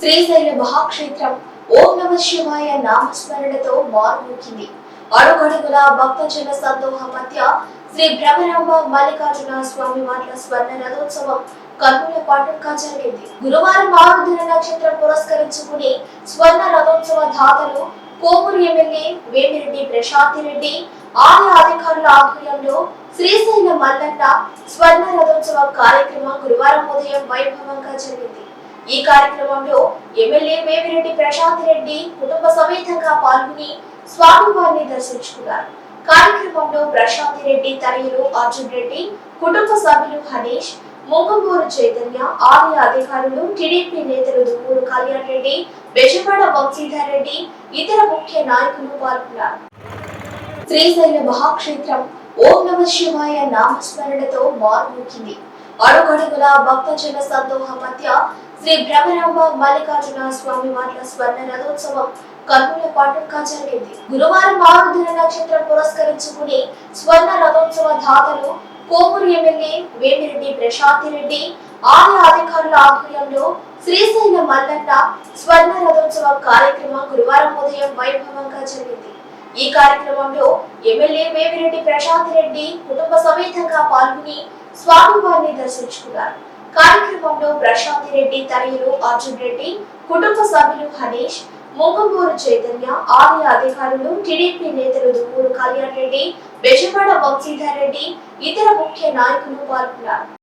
శ్రీశైల మహాక్షేత్రం ఓం నమ శివాయ నామస్మరణతో మారుమూకింది అడుగడుగుల భక్తజన సందోహ మధ్య శ్రీ భ్రమరాంబ మల్లికార్జున స్వామి వార్ల స్వర్ణ రథోత్సవం కన్నుల పండుగగా జరిగింది. గురువారం ఆరుద్ర నక్షత్రం పురస్కరించుకుని స్వర్ణ రథోత్సవ దాతలు కోమూరు ఎమ్మెల్యే వేమిరెడ్డి ప్రశాంతి రెడ్డి ఆలయ అధికారుల ఆధ్వర్యంలో శ్రీశైల మల్లన్న స్వర్ణ రథోత్సవ కార్యక్రమం గురువారం ఉదయం వైభవంగా జరిగింది. ఈ కార్యక్రమంలో ఎమ్మెల్యే వేమిరెడ్డి ప్రశాంత్ రెడ్డి కుటుంబ సమేతంగా పాల్గొని స్వామివారిని దర్శించుకున్నారు. కార్యక్రమంలో ప్రశాంత్ రెడ్డి తనయులు అర్జున్ రెడ్డి కుటుంబ సభ్యులు హనీష్ ముంగమూరు చైతన్య ఆలయ అధికారులు టీడీపీ నేతలు దుమ్మూరు కళ్యాణ్ రెడ్డి బెజవాడ వంశీధర్ రెడ్డి ఇతర ముఖ్య నాయకులు పాల్గొన్నారు. శ్రీశైల మహాక్షేత్రం ఓం నమ శివాయ నామస్మరణతో మారుమూకింది అడుగడుగుల భక్తజన సందోహ మధ్య శ్రీ భ్రమరాంబ మల్లికార్జున స్వామి వార్ల స్వర్ణ రథోత్సవం కర్నూల పండుగగా జరిగింది. గురువారం ఆరుద్ర నక్షత్రం పురస్కరించుకుని స్వర్ణ రథోత్సవ దాతలు కోమూరు ఎమ్మెల్యే వేమిరెడ్డి ప్రశాంతి రెడ్డి ఆలయ అధికారుల ఆధ్వర్యంలో శ్రీశైల మల్లన్న స్వర్ణ రథోత్సవ కార్యక్రమం గురువారం ఉదయం వైభవంగా జరిగింది. ఈ కార్యక్రమంలో ఎమ్మెల్యే వేమిరెడ్డి ప్రశాంత్ రెడ్డి కుటుంబ సమేతంగా పాల్గొని స్వామివారిని దర్శించుకున్నారు. కార్యక్రమంలో ప్రశాంత్ రెడ్డి తనయులు అర్జున్ రెడ్డి కుటుంబ సభ్యులు హనీష్ ముంగమూరు చైతన్య ఆలయ అధికారులు టీడీపీ నేతలు దుమ్మూరు కళ్యాణ్ రెడ్డి బెజవాడ వంశీధర్ రెడ్డి ఇతర ముఖ్య నాయకులు పాల్గొన్నారు.